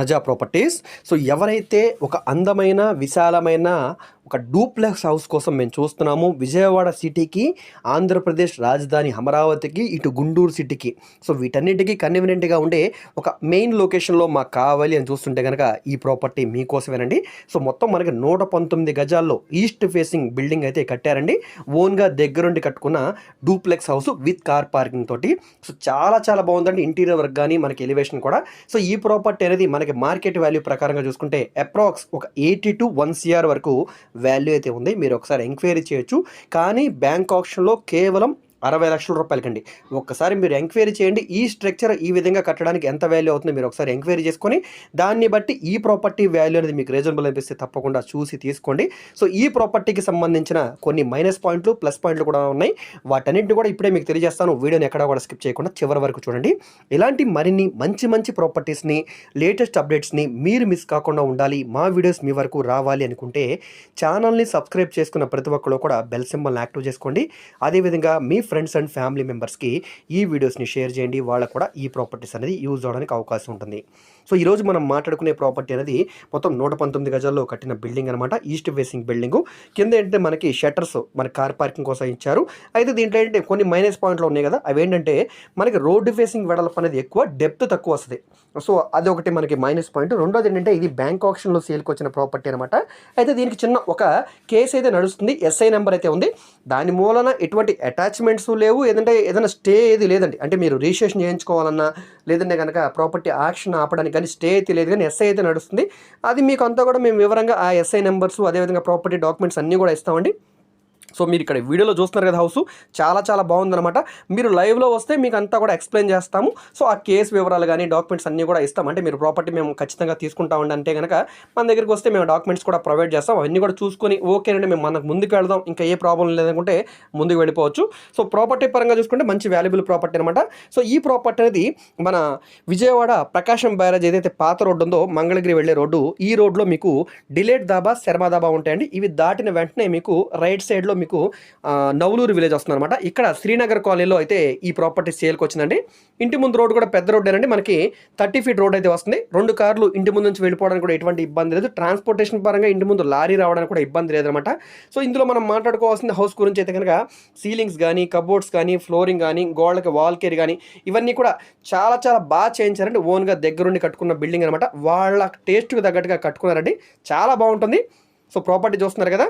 Raja Properties. So ఎవరైతే ఒక అందమైన విశాలమైన ఒక డూప్లెక్స్ హౌస్ కోసం మేము చూస్తున్నాము విజయవాడ సిటీకి ఆంధ్రప్రదేశ్ రాజధాని అమరావతికి ఇటు గుంటూరు సిటీకి. సో వీటన్నిటికీ కన్వీనియంట్గా ఉండే ఒక మెయిన్ లొకేషన్లో మాకు కావాలి అని చూస్తుంటే కనుక ఈ ప్రాపర్టీ మీకోసమేనండి. సో మొత్తం మనకి నూట పంతొమ్మిది గజాల్లో ఈస్ట్ ఫేసింగ్ బిల్డింగ్ అయితే కట్టారండి. ఓన్గా దగ్గరుండి కట్టుకున్న duplex house with car parking తోటి. సో చాలా చాలా బాగుందండి. ఇంటీరియర్ వర్క్ కానీ మనకి ఎలివేషన్ కూడా. సో ఈ ప్రాపర్టీ అనేది మన మనకి మార్కెట్ వాల్యూ ప్రకారంగా చూసుకుంటే అప్రాక్స్ ఒక ఎయిటీ టు వన్ సిఆర్ వరకు వాల్యూ అయితే ఉంది. మీరు ఒకసారి ఎంక్వైరీ చేయొచ్చు. కానీ బ్యాంక్ ఆప్షన్లో కేవలం అరవై లక్షల రూపాయలకండి. ఒక్కసారి మీరు ఎంక్వైరీ చేయండి. ఈ స్ట్రక్చర్ ఈ విధంగా కట్టడానికి ఎంత వాల్యూ అవుతుందో మీరు ఒకసారి ఎంక్వైరీ చేసుకొని దాన్ని బట్టి ఈ ప్రాపర్టీ వాల్యూ అనేది మీకు రీజనబుల్ అనిపిస్తే తప్పకుండా చూసి తీసుకోండి. సో ఈ ప్రాపర్టీకి సంబంధించిన కొన్ని మైనస్ పాయింట్లు ప్లస్ పాయింట్లు కూడా ఉన్నాయి. వాటన్నింటిని కూడా ఇప్పుడే మీకు తెలియజేస్తాను. వీడియోని ఎక్కడా కూడా స్కిప్ చేయకుండా చివరి వరకు చూడండి. ఇలాంటి మరిన్ని మంచి మంచి ప్రాపర్టీస్ని లేటెస్ట్ అప్డేట్స్ని మీరు మిస్ కాకుండా ఉండాలి. మా వీడియోస్ మీ వరకు రావాలి అనుకుంటే ఛానల్ని సబ్స్క్రైబ్ చేసుకున్న ప్రతి ఒక్కరు కూడా బెల్ సింబల్ని యాక్టివ్ చేసుకోండి. అదేవిధంగా మీ ఫ్రెండ్స్ అండ్ ఫ్యామిలీ మెంబర్స్కి ఈ వీడియోస్ని షేర్ చేయండి. వాళ్ళకు కూడా ఈ ప్రాపర్టీస్ అనేది యూజ్ అవడానికి అవకాశం ఉంటుంది. సో ఈరోజు మనం మాట్లాడుకునే ప్రాపర్టీ అనేది మొత్తం నూట పంతొమ్మిది గజాల్లో కట్టిన బిల్డింగ్ అనమాట ఈస్ట్ ఫేసింగ్ బిల్డింగ్. కింద ఏంటంటే మనకి షట్టర్స్ మన కార్ పార్కింగ్ కోసం ఇచ్చారు. అయితే దీంట్లో ఏంటంటే కొన్ని మైనస్ పాయింట్లు ఉన్నాయి కదా. అవి ఏంటంటే మనకి రోడ్డు ఫేసింగ్ వెడల్పు అనేది ఎక్కువ డెప్త్ తక్కువ వస్తుంది. సో అది ఒకటి మనకి మైనస్ పాయింట్. రెండోది ఏంటంటే ఇది బ్యాంక్ ఆప్షన్లో సేల్కి వచ్చిన ప్రాపర్టీ అనమాట అయితే దీనికి చిన్న ఒక కేసు అయితే నడుస్తుంది. ఎస్ఐ నెంబర్ అయితే ఉంది. దాని మూలన ఎటువంటి అటాచ్మెంట్స్ లేవు ఏదంటే ఏదైనా స్టే ఏది లేదండి. అంటే మీరు రిజిస్ట్రేషన్ చేయించుకోవాలన్నా లేదంటే కనుక ప్రాపర్టీ యాక్షన్ ఆపడానికి కానీ స్టే అయితే లేదు కానీ ఎస్ఐ అయితే నడుస్తుంది. అది మీకు అంతా కూడా మేము వివరంగా ఆ ఎస్ఐ నెంబర్స్ అదేవిధంగా ప్రాపర్టీ డాక్యుమెంట్స్ అన్నీ కూడా ఇస్తామండి. సో మీరు ఇక్కడ వీడియోలో చూస్తున్నారు కదా హౌస్ చాలా చాలా బాగుందనమాట మీరు లైవ్లో వస్తే మీకు అంతా కూడా ఎక్స్ప్లెయిన్ చేస్తాము. సో ఆ కేసు వివరాలు కానీ డాక్యుమెంట్స్ అన్నీ కూడా ఇస్తాం. అంటే మీరు ప్రాపర్టీ మేము ఖచ్చితంగా తీసుకుంటా అంటే కనుక మన దగ్గరికి వస్తే మేము డాక్యుమెంట్స్ కూడా ప్రొవైడ్ చేస్తాం. అవన్నీ కూడా చూసుకొని ఓకేనండి మేము మనకు ముందుకు వెళ్దాం. ఇంకా ఏ ప్రాబ్లం లేదనుకుంటే ముందుకు వెళ్ళిపోవచ్చు. సో ప్రాపర్టీ పరంగా చూసుకుంటే మంచి వాల్యుబుల్ ప్రాపర్టీ అనమాట సో ఈ ప్రాపర్టీ అనేది మన విజయవాడ ప్రకాశం బ్యారేజ్ ఏదైతే పాత రోడ్డు ఉందో మంగళగిరి వెళ్ళే రోడ్డు ఈ రోడ్లో మీకు డిలేట్ దాబా శర్మ దాబా ఉంటాయండి. ఇవి దాటిన వెంటనే మీకు రైట్ సైడ్లో మీకు నవలూరు విలేజ్ వస్తుంది అనమాట ఇక్కడ శ్రీనగర్ కాలనీలో అయితే ఈ ప్రాపర్టీ సేల్కి వచ్చిందండి ఇంటి ముందు రోడ్డు కూడా పెద్ద రోడ్డేనండి. మనకి థర్టీ ఫీట్ రోడ్ అయితే వస్తుంది. రెండు కార్లు ఇంటి ముందు నుంచి వెళ్ళిపోవడానికి కూడా ఎటువంటి ఇబ్బంది లేదు. ట్రాన్స్పోర్టేషన్ పరంగా ఇంటి ముందు లారీ రావడానికి కూడా ఇబ్బంది లేదనమాట సో ఇందులో మనం మాట్లాడుకోవాల్సిన హౌస్ గురించి అయితే కనుక సీలింగ్స్ కానీ కబోర్డ్స్ కానీ ఫ్లోరింగ్ కానీ గోడలకి వాల్ కేర్ కానీ ఇవన్నీ కూడా చాలా చాలా బాగా చేయించారండి. ఓన్గా దగ్గరుండి కట్టుకున్న బిల్డింగ్ అనమాట వాళ్ళ టేస్ట్కి తగ్గట్టుగా కట్టుకున్నారండి. చాలా బాగుంటుంది. సో ప్రాపర్టీ చూస్తున్నారు కదా?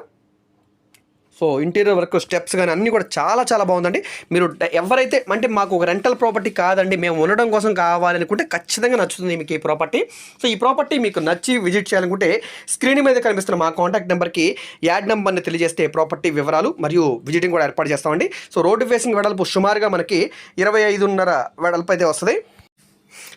సో ఇంటీరియర్ వర్క్ స్టెప్స్ కానీ అన్నీ కూడా చాలా చాలా బాగుందండి. మీరు ఎవరైతే అంటే మాకు ఒక రెంటల్ ప్రాపర్టీ కాదండి మేము ఉండడం కోసం కావాలనుకుంటే ఖచ్చితంగా నచ్చుతుంది మీకు ఈ ప్రాపర్టీ సో ఈ ప్రాపర్టీ మీకు నచ్చి విజిట్ చేయాలనుకుంటే స్క్రీన్ మీద కనిపిస్తున్న మా కాంటాక్ట్ నెంబర్కి యాడ్ నెంబర్ని తెలియజేస్తే ప్రాపర్టీ వివరాలు మరియు విజిటింగ్ కూడా ఏర్పాటు చేస్తామండి. సో రోడ్డు ఫేసింగ్ వెడల్పు సుమారుగా మనకి ఇరవై ఐదున్నర వెడల్పు అయితే వస్తుంది.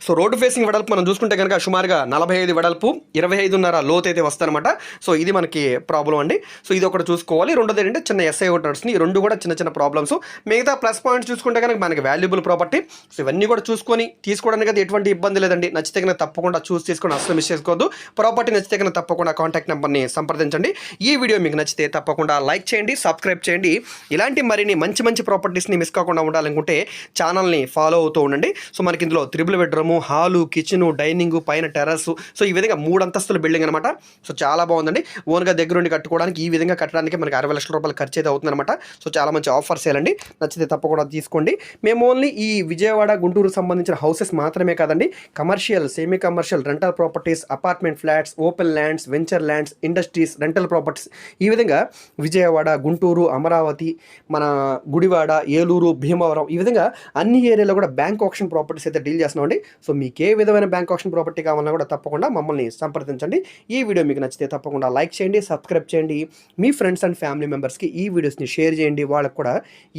సో రోడ్డు ఫేసింగ్ వెడల్పు మనం చూసుకుంటే కనుక సుమారుగా నలభై ఐదు వెడల్పు ఇరవై ఐదున్నర లోతు అయితే వస్తారనమాట సో ఇది మనకి ప్రాబ్లం అండి. సో ఇది ఒకటి చూసుకోవాలి. రెండోది ఏంటంటే చిన్న ఎస్ఐ ఒకటి నడుస్తుంది ఈ రెండు కూడా చిన్న చిన్న ప్రాబ్లమ్స్ మిగతా ప్లస్ పాయింట్స్ చూసుకుంటే కనుక మనకి వాల్యుబుల్ ప్రాపర్టీ సో ఇవన్నీ కూడా చూసుకొని తీసుకోవడానికి అయితే ఎటువంటి ఇబ్బంది లేదండి. నచ్చితే కనుక తప్పకుండా చూసి తీసుకొని అసలు మిస్ చేసుకోవద్దు. ప్రాపర్టీ నచ్చితే కనుక తప్పకుండా కాంటాక్ట్ నెంబర్ని సంప్రదించండి. ఈ వీడియో మీకు నచ్చితే తప్పకుండా లైక్ చేయండి సబ్స్క్రైబ్ చేయండి. ఇలాంటి మరిన్ని మంచి మంచి ప్రాపర్టీస్ని మిస్ కాకుండా ఉండాలనుకుంటే ఛానల్ని ఫాలో అవుతూ ఉండండి. సో మనకి ఇందులో triple bedroom hall kitchen dining పైన టెరస్ సో ఈ విధంగా మూడు అంతస్తుల బిల్డింగ్ అనమాట సో చాలా బాగుందండి. ఓన్గా దగ్గరుండి కట్టుకోవడానికి ఈ విధంగా కట్టడానికి మనకి అరవై లక్షల రూపాయలు ఖర్చు అయితే అవుతుందన్నమాట సో చాలా మంచి ఆఫర్స్ చేయాలండి నచ్చితే తప్పకుండా తీసుకోండి. మేము ఓన్లీ ఈ విజయవాడ గుంటూరు సంబంధించిన హౌసెస్ మాత్రమే కాదండి. Commercial semi commercial rental properties apartment flats open lands venture lands industries rental properties. ఈ విధంగా విజయవాడ గుంటూరు అమరావతి మన గుడివాడ ఏలూరు భీమవరం ఈ విధంగా అన్ని ఏరియాలో కూడా బ్యాంక్ ఆప్షన్ ప్రాపర్టీస్ అయితే డీల్ చేస్తున్నామండి. సో మీకు ఏ విధమైన బ్యాంక్ ఆప్షన్ ప్రాపర్టీ కావాలన్నా కూడా తప్పకుండా మమ్మల్ని సంప్రదించండి. ఈ వీడియో మీకు నచ్చితే తప్పకుండా లైక్ చేయండి సబ్స్క్రైబ్ చేయండి. మీ ఫ్రెండ్స్ అండ్ ఫ్యామిలీ మెంబర్స్కి ఈ వీడియోస్ని షేర్ చేయండి. వాళ్ళకు కూడా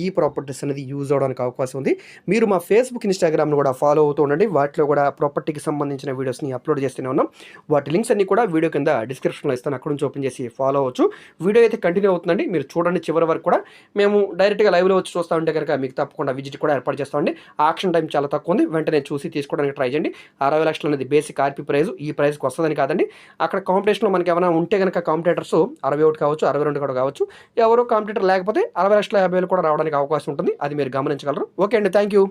ఈ ప్రాపర్టీస్ అనేది యూజ్ అవడానికి అవకాశం ఉంది. మీరు మా ఫేస్బుక్ ఇన్స్టాగ్రామ్ను కూడా ఫాలో అవుతూ ఉండండి. వాటిలో కూడా ప్రాపర్టీకి సంబంధించిన వీడియోస్ని అప్లోడ్ చేస్తూనే ఉన్నాం. వాటి లింక్స్ అన్ని కూడా వీడియో కింద డిస్క్రిప్షన్లో ఇస్తాను. అక్కడ నుంచి ఓపెన్ చేసి ఫాలో అవ్వచ్చు. వీడియో అయితే కంటిన్యూ అవుతుందండి. మీరు చూడండి చివరి వరకు కూడా. మేము డైరెక్ట్గా లైవ్లో వచ్చి చూస్తూ ఉంటే కనుక మీకు తప్పకుండా విజిట్ కూడా ఏర్పాటు చేస్తామండి ఆక్షన్ టైం చాలా తక్కువ ఉంది. వెంటనే చూసి తీసుకోవడానికి ట్రై చేయండి. అరవై లక్షలు అనేది బేసిక్ ఆర్పీ ప్రైస్ ఈ ప్రైస్కి వస్తుందని కాదండి. అక్కడ కాంపిటీషన్లో మనకి ఏమైనా ఉంటే కనుక కాంపిటేటర్స్ అరవై ఒకటి కావచ్చు అరవై రెండు కూడా కావచ్చు ఎవరో కాంపిటేటర్ లేకపోతే అరవై లక్షల యాభై వేలు కూడా రావడానికి అవకాశం ఉంటుంది. అది మీరు గమనించగలరు. ఓకే అండి. Thank you